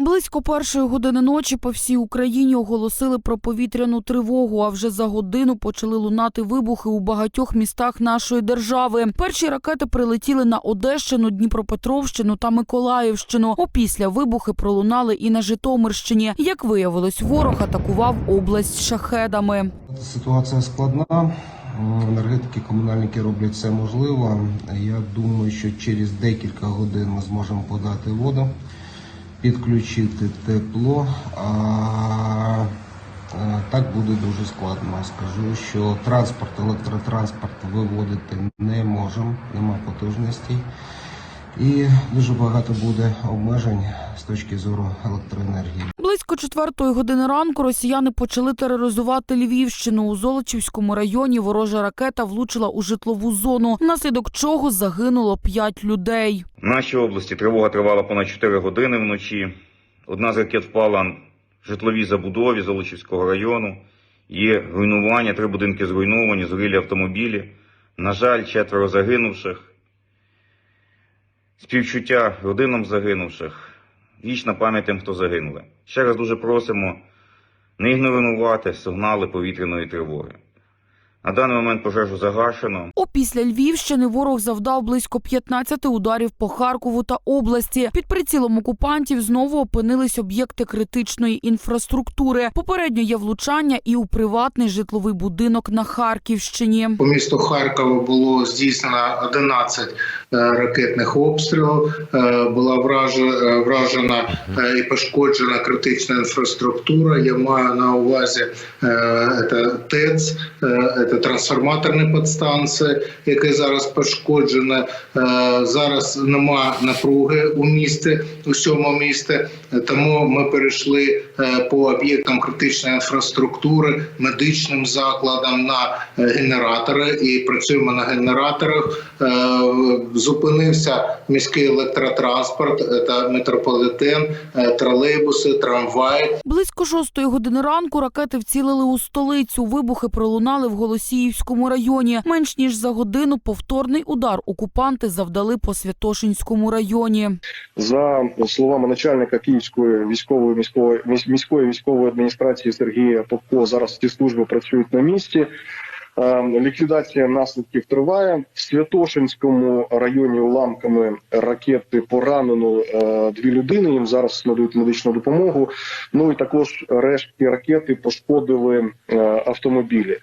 Близько першої години ночі по всій Україні оголосили про повітряну тривогу. А вже за годину почали лунати вибухи у багатьох містах нашої держави. Перші ракети прилетіли на Одещину, Дніпропетровщину та Миколаївщину. Опісля вибухи пролунали і на Житомирщині. Як виявилось, ворог атакував область шахедами. Ситуація складна. Енергетики, комунальники роблять все можливе. Я думаю, що через декілька годин ми зможемо подати воду, підключити тепло. А а так буде дуже складно. Скажу, що транспорт, електротранспорт виводити не можемо, нема потужностей. І дуже багато буде обмежень з точки зору електроенергії. Близько четвертої години ранку росіяни почали тероризувати Львівщину. У Золочівському районі ворожа ракета влучила у житлову зону, внаслідок чого загинуло п'ять людей. В нашій області тривога тривала понад 4 години вночі. Одна з ракет впала в житловій забудові Золочівського району. Є руйнування, три будинки зруйновані, згорілі автомобілі. На жаль, четверо загинувших. Співчуття родинам загинувших. Вічна пам'ять тим, хто загинули. Ще раз дуже просимо не ігнорувати сигнали повітряної тривоги. На даний момент пожежу загашено. Опісля Львівщини ворог завдав близько 15 ударів по Харкову та області. Під прицілом окупантів знову опинились об'єкти критичної інфраструктури. Попередньо є влучання і у приватний житловий будинок на Харківщині. По місту Харкова було здійснено 11 е, ракетних обстрілів. Е, Була вражена, е, вражена е, і пошкоджена критична інфраструктура. Я маю на увазі е, це ТЕЦ, е, це трансформаторні підстанції, яке зараз пошкоджене. Е, Зараз нема напруги у місті, у всьому місті, Е, тому ми перейшли е, по об'єктам критичної інфраструктури, медичним закладам на е, генератори і працюємо на генераторах. Зупинився міський електротранспорт, е, та метрополітен, е, тролейбуси, трамваї. Близько шостої години ранку ракети вцілили у столицю. Вибухи пролунали в Голосіївському районі. Менш ніж за годину повторний удар окупанти завдали по Святошинському районі. За словами начальника Київської військової міської міської військової адміністрації Сергія Попко, зараз ці служби працюють на місці. Е, Ліквідація наслідків триває в Святошинському районі. Уламками ракети поранено е, дві людини. Їм зараз надають медичну допомогу. Ну і також рештки ракети пошкодили е, автомобілі.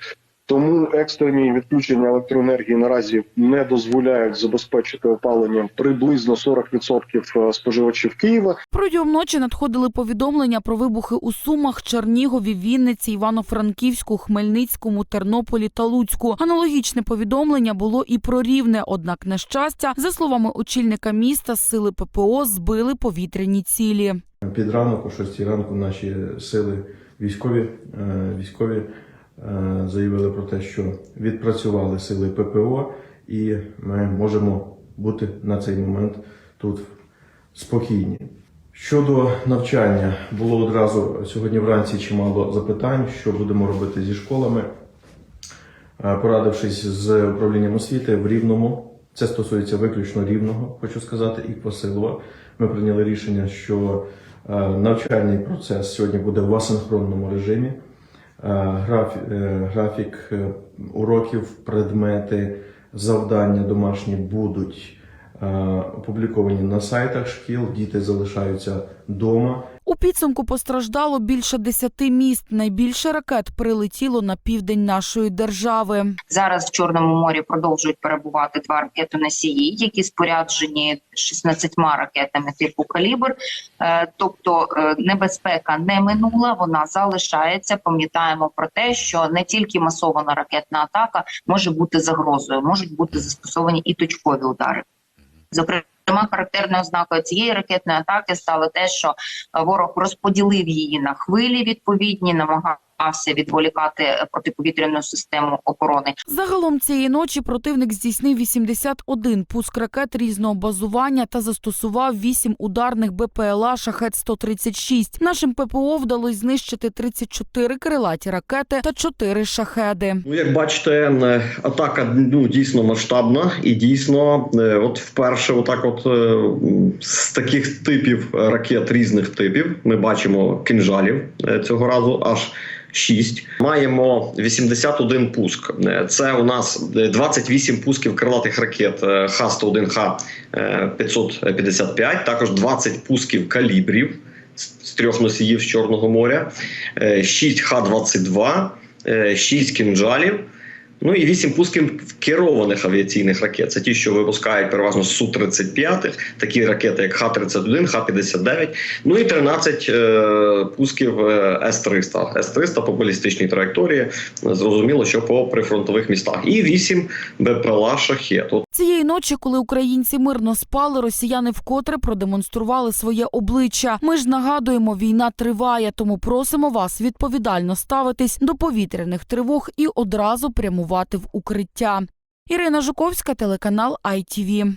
Тому екстрені відключення електроенергії наразі не дозволяють забезпечити опаленням приблизно 40% споживачів Києва. Протягом ночі надходили повідомлення про вибухи у Сумах, Чернігові, Вінниці, Івано-Франківську, Хмельницькому, Тернополі та Луцьку. Аналогічне повідомлення було і про Рівне. Однак, на щастя, за словами очільника міста, сили ППО збили повітряні цілі. Під ранок, о 6 ранку, наші сили військові, е, військові е, заявили про те, що відпрацювали сили ППО, і ми можемо бути на цей момент тут спокійні. Щодо навчання, було одразу сьогодні вранці чимало запитань, що будемо робити зі школами. Е, Порадившись з управлінням освіти в Рівному, це стосується виключно Рівного, хочу сказати, і Посилова. Ми прийняли рішення, що е, навчальний процес сьогодні буде в асинхронному режимі. Е, е, Графік е, уроків, предмети, завдання домашні будуть опубліковані на сайтах шкіл. Діти залишаються вдома. У підсумку постраждало більше десяти міст. Найбільше ракет прилетіло на південь нашої держави. Зараз в Чорному морі продовжують перебувати два ракетоносії, які споряджені 16 ракетами типу калібр. Е, Тобто е, небезпека не минула, вона залишається. Пам'ятаємо про те, що не тільки масована ракетна атака може бути загрозою, можуть бути застосовані і точкові удари. Зокрема, характерною ознакою цієї ракетної атаки стало те, що ворог розподілив її на хвилі відповідні, намагався намагався відволікати протиповітряну систему оборони. Загалом цієї ночі противник здійснив 81 пуск ракет різного базування та застосував 8 ударних БПЛА «Шахет-136». Нашим ППО вдалося знищити 34 крилаті ракети та 4 шахеди. Ну, як бачите, е, атака ну дійсно масштабна і дійсно, е, от вперше, отак, от е, з таких типів ракет різних типів, ми бачимо кинжалів е, цього разу аж. 6. Маємо 81 пуск. Е, Це у нас е, 28 пусків крилатих ракет е, Х-101Х е, 555, також 20 пусків калібрів з трьох носіїв з Чорного моря, е, 6 Х-22, 6 кінжалів. Ну і 8 пусків керованих авіаційних ракет. Це ті, що випускають переважно з Су-35, такі ракети, як Х-31, Х-59. Ну і 13 е, пусків е, С-300. С-300 по балістичній траєкторії. Зрозуміло, що по прифронтових містах. І 8 БПЛА «Шахет». Цієї ночі, коли українці мирно спали, росіяни вкотре продемонстрували своє обличчя. Ми ж нагадуємо, війна триває, тому просимо вас відповідально ставитись до повітряних тривог і одразу прямувати в укриття. Ірина Жуковська, телеканал ITV.